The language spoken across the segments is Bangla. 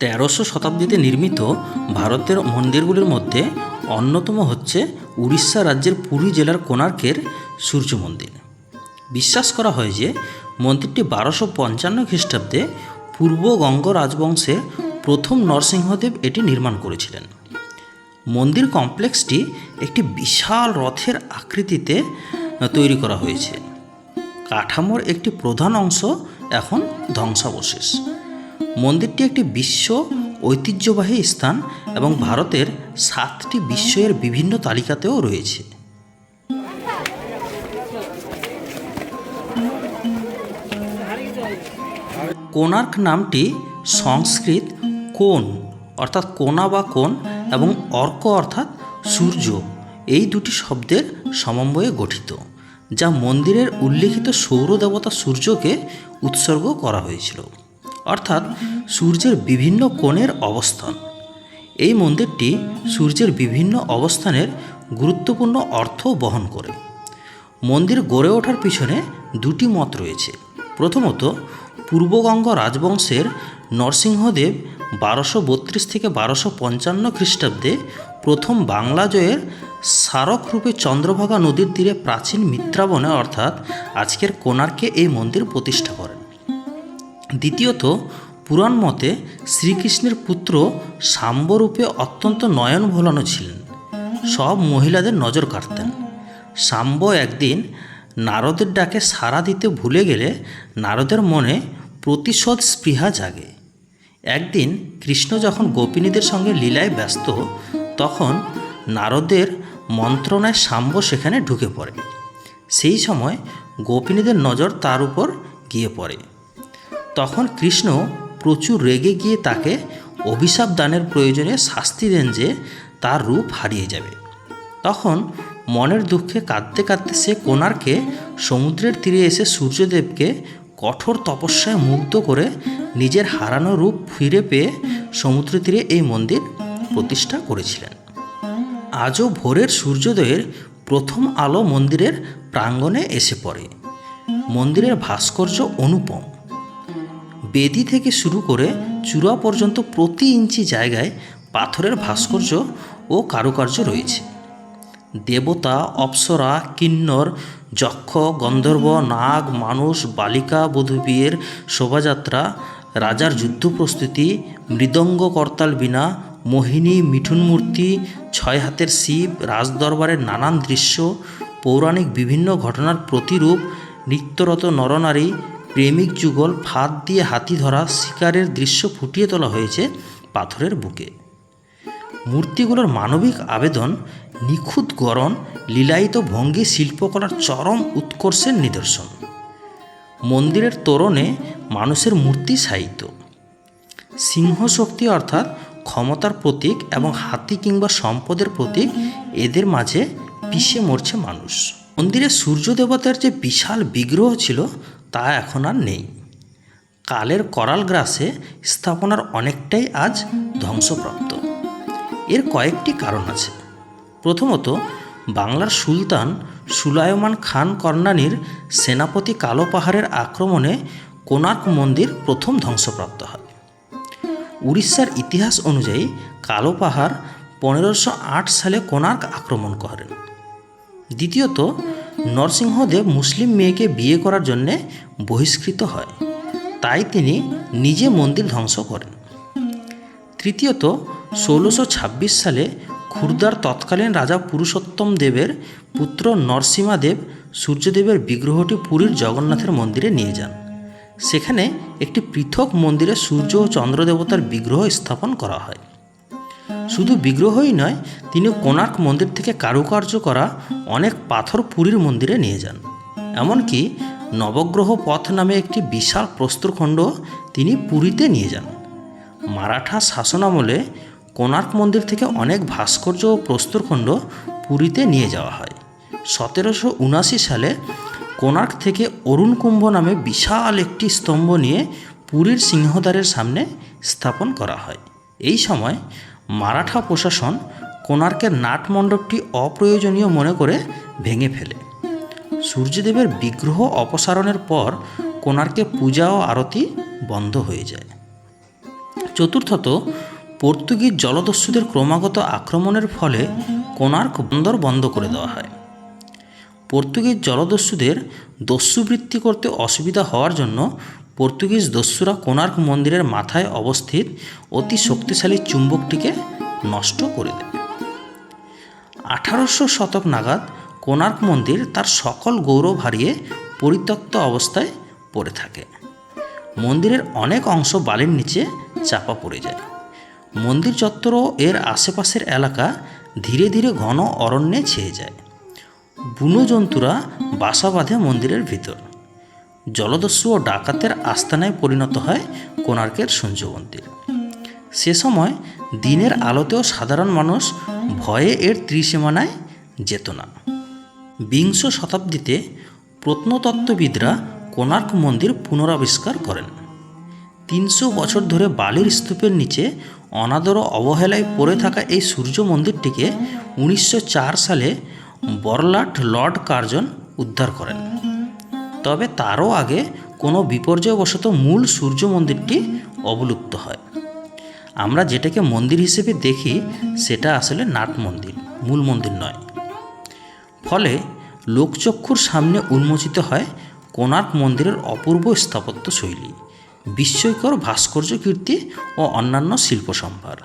তেরোশো শতাব্দীতে নির্মিত ভারতের মন্দিরগুলির মধ্যে অন্যতম হচ্ছে উড়িষ্যা রাজ্যের পুরী জেলার কোণার্কের সূর্য মন্দির। বিশ্বাস করা হয় যে মন্দিরটি বারোশো পঞ্চান্ন খ্রিস্টাব্দে পূর্ব গঙ্গ রাজবংশের প্রথম নরসিংহদেব এটি নির্মাণ করেছিলেন। মন্দির কমপ্লেক্সটি একটি বিশাল রথের আকৃতিতে তৈরি করা হয়েছে। কাঠামোর একটি প্রধান অংশ এখন ধ্বংসাবশেষ। মন্দিরটি একটি বিশ্ব ঐতিহ্যবাহী স্থান এবং ভারতের সাতটি বিশ্বের বিভিন্ন তালিকাতেও রয়েছে। কোণার্ক নামটি সংস্কৃত কোণ, অর্থাৎ কোনা বা কোণ এবং অর্ক অর্থাৎ সূর্য। এই দুটি শব্দের সমন্বয়ে গঠিত, যা মন্দিরের উল্লেখিত সৌর দেবতা সূর্যকে উৎসর্গ করা হয়েছিল। অর্থাৎ সূর্যের বিভিন্ন কোণের অবস্থান। এই মন্দিরটি সূর্যের বিভিন্ন অবস্থানের গুরুত্বপূর্ণ অর্থ বহন করে। মন্দির গড়ে ওঠার পিছনে দুটি মত রয়েছে। প্রথমত, পূর্বগঙ্গ রাজবংশের নরসিংহদেব বারোশো বত্রিশ থেকে বারোশো পঞ্চান্ন খ্রিস্টাব্দে প্রথম বাংলা জয়ের স্মারক রূপে চন্দ্রভাগা নদীর তীরে প্রাচীন মিত্রাবনে অর্থাৎ আজকের কোণার্কে এই মন্দির প্রতিষ্ঠা করেন। দ্বিতীয়ত, পুরাণ মতে শ্রীকৃষ্ণের পুত্র সাম্বরূপে অত্যন্ত নয়ন ভোলানো ছিলেন। সব মহিলাদের নজর কাটতেন সাম্ব একদিন নারদের ডাকে সাড়া দিতে ভুলে গেলে নারদের মনে প্রতিশোধ স্পৃহা জাগে। একদিন কৃষ্ণ যখন গোপিনীদের সঙ্গে লীলায় ব্যস্ত, তখন নারদের মন্ত্রণায় সাম্ব সেখানে ঢুকে পড়ে। সেই সময় গোপিনীদের নজর তার উপর গিয়ে পড়ে। তখন কৃষ্ণ প্রচুর রেগে গিয়ে তাকে অভিশাপ দানের প্রয়োজনে শাস্তি দেন যে তার রূপ হারিয়ে যাবে। তখন মনের দুঃখে কাঁদতে কাঁদতে সে কোণার্কে সমুদ্রের তীরে এসে সূর্যদেবকে কঠোর তপস্যায় মুগ্ধ করে নিজের হারানো রূপ ফিরে পেয়ে সমুদ্র তীরে এই মন্দির প্রতিষ্ঠা করেছিলেন। আজও ভোরের সূর্যোদয়ের প্রথম আলো মন্দিরের প্রাঙ্গণে এসে পড়ে। মন্দিরের ভাস্কর্য অনুপম। বেদি থেকে শুরু করে চূড়া পর্যন্ত প্রতি ইঞ্চি জায়গায় পাথরের ভাস্কর্য ও কারুকার্য রয়েছে। দেবতা, অপ্সরা, কিন্নর, যক্ষ, গন্ধর্ব, নাগ, মানুষ, বালিকা বধূ বিয়ের শোভাযাত্রা, রাজার যুদ্ধ প্রস্তুতি, মৃদঙ্গ করতাল বিনা মোহিনী, মিঠুন মূর্তি, ছয় হাতের শিব, রাজদরবারের নানান দৃশ্য, পৌরাণিক বিভিন্ন ঘটনার প্রতিরূপ, নিত্যরত নরনারী প্রেমিক যুগল ফাঁদ দিয়ে হাতি ধরা শিকারের দৃশ্য ফুটিয়ে তোলা হয়েছে পাথরের বুকে। মূর্তিগুলোর মানবিক আবেদন, নিখুঁত গড়ন, লীলায়িত ভঙ্গি শিল্পকলার চরম উৎকর্ষের নিদর্শন। মন্দিরের তোরণে মানুষের মূর্তি সাহিত্য। সিংহ শক্তি অর্থাৎ ক্ষমতার প্রতীক এবং হাতি কিংবা সম্পদের প্রতীক, এদের মাঝে পিষে মরছে মানুষ। মন্দিরে সূর্য দেবতার যে বিশাল বিগ্রহ ছিল তা এখন আর নেই। কালের করাল গ্রাসে স্থাপনার অনেকটাই আজ ধ্বংসপ্রাপ্ত। এর কয়েকটি কারণ আছে। প্রথমত, বাংলার সুলতান সুলায়মান খান কর্ণানীর সেনাপতি কালো পাহাড়ের আক্রমণে কোণার্ক মন্দির প্রথম ধ্বংসপ্রাপ্ত হয়। উড়িষ্যার ইতিহাস অনুযায়ী কালো পাহাড় পনেরোশো সালে কোণার্ক আক্রমণ করেন। দ্বিতীয়ত নরসিংহদেব মুসলিম মেয়েকে বিয়ে করার জন্যে বহিষ্কৃত হয়। তাই তিনি নিজে মন্দির ধ্বংস করেন। তৃতীয়ত, ষোলোশো ছাব্বিশ সালে খুরদার তৎকালীন রাজা পুরুষোত্তম দেবের পুত্র নরসিমাদেব সূর্যদেবের বিগ্রহটি পুরীর জগন্নাথের মন্দিরে নিয়ে যান। সেখানে একটি পৃথক মন্দিরে সূর্য ও চন্দ্রদেবতার বিগ্রহ স্থাপন করা হয়। শুধু বিগ্রহই নয়, তিনি কোণার্ক মন্দির থেকে কারুকার্য করা অনেক পাথর পুরীর মন্দিরে নিয়ে যান। এমনকি নবগ্রহ পথ নামে একটি বিশাল প্রস্তরখণ্ড তিনি পুরীতে নিয়ে যান। মারাঠা শাসনামলে কোণার্ক মন্দির থেকে অনেক ভাস্কর্য ও প্রস্তরখণ্ড পুরীতে নিয়ে যাওয়া হয়। সতেরোশো উনাশি সালে কোণার্ক থেকে অরুণ কুম্ভ নামে বিশাল একটি স্তম্ভ নিয়ে পুরীর সিংহদ্বারের সামনে স্থাপন করা হয়। এই সময় মারাঠা প্রশাসন কোণার্কের নাটমণ্ডপটি অপ্রয়োজনীয় মনে করে ভেঙে ফেলে। সূর্যদেবের বিগ্রহ অপসারণের পর কোণার্কে পূজা ও আরতি বন্ধ হয়ে যায়। চতুর্থত, পর্তুগিজ জলদস্যুদের ক্রমাগত আক্রমণের ফলে কোণার্ক বন্দর বন্ধ করে দেওয়া হয়। পর্তুগিজ জলদস্যুদের দস্যুবৃত্তি করতে অসুবিধা হওয়ার জন্য পর্তুগিজ দস্যুরা কোণার্ক মন্দিরের মাথায় অবস্থিত অতি শক্তিশালী চুম্বকটিকে নষ্ট করে দেয়। আঠারোশো শতক নাগাদ কোণার্ক মন্দির তার সকল গৌরব হারিয়ে পরিত্যক্ত অবস্থায় পড়ে থাকে। মন্দিরের অনেক অংশ বালির নিচে চাপা পড়ে যায়। মন্দির চত্বর এর আশেপাশের এলাকা ধীরে ধীরে ঘন অরণ্যে ছেয়ে যায়। বুনো জন্তুরা বাসা বাঁধে মন্দিরের ভিতর। জলদস্যু ও ডাকাতের আস্তানায় পরিণত হয় কোণার্কের সূর্য মন্দির। সে সময় দিনের আলোতেও সাধারণ মানুষ ভয়ে এর ত্রিসীমানায় যেত না। বিংশ শতাব্দীতে প্রত্নতত্ত্ববিদরা কোণার্ক মন্দির পুনরাবিষ্কার করেন। তিনশো বছর ধরে বালির স্তূপের নিচে অনাদর অবহেলায় পড়ে থাকা এই সূর্য মন্দিরটিকে উনিশশো চার সালে বরলাট লর্ড কার্জন উদ্ধার করেন। তবে তারও আগে কোনো বিপর্যয়বশত মূল সূর্য মন্দিরটি অবলুপ্ত হয়। আমরা যেটাকে মন্দির হিসেবে দেখি, সেটা আসলে নাট মন্দির, মূল মন্দির নয়। ফলে লোকচক্ষুর সামনে উন্মোচিত হয় কোণার্ক মন্দিরের অপূর্ব স্থাপত্য শৈলী, বিস্ময়কর ভাস্কর্য কীর্তি ও অন্যান্য শিল্প সম্ভার।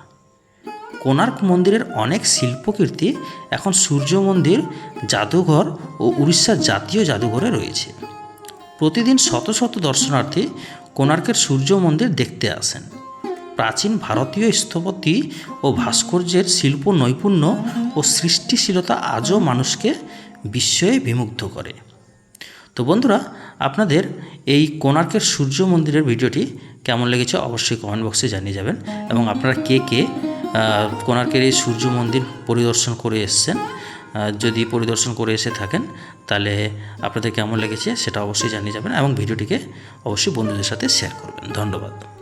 কোণার্ক মন্দিরের অনেক শিল্পকীর্তি এখন সূর্য মন্দির, জাদুঘর ও উড়িষ্যার জাতীয় জাদুঘরে রয়েছে। প্রতিদিন শত শত দর্শনার্থী কোণার্কের সূর্য মন্দির দেখতে আসেন। প্রাচীন ভারতীয় স্থপতি ও ভাস্কর্যের শিল্প নৈপুণ্য ও সৃষ্টিশীলতা আজও মানুষকে বিস্ময়ে বিমুগ্ধ করে। তো বন্ধুরা, আপনাদের এই কোণার্কের সূর্য মন্দিরের ভিডিওটি কেমন লেগেছে অবশ্যই কমেন্ট বক্সে জানিয়ে যাবেন এবং আপনারা কে কে কোণার্কের এই সূর্য মন্দির পরিদর্শন করে এসছেন যদি পরিদর্শন করে এসে থাকেন, তাহলে আপনাদের কেমন লেগেছে সেটা অবশ্যই জানিয়ে যাবেন এবং ভিডিওটিকে অবশ্যই বন্ধুদের সাথে শেয়ার করবেন। ধন্যবাদ।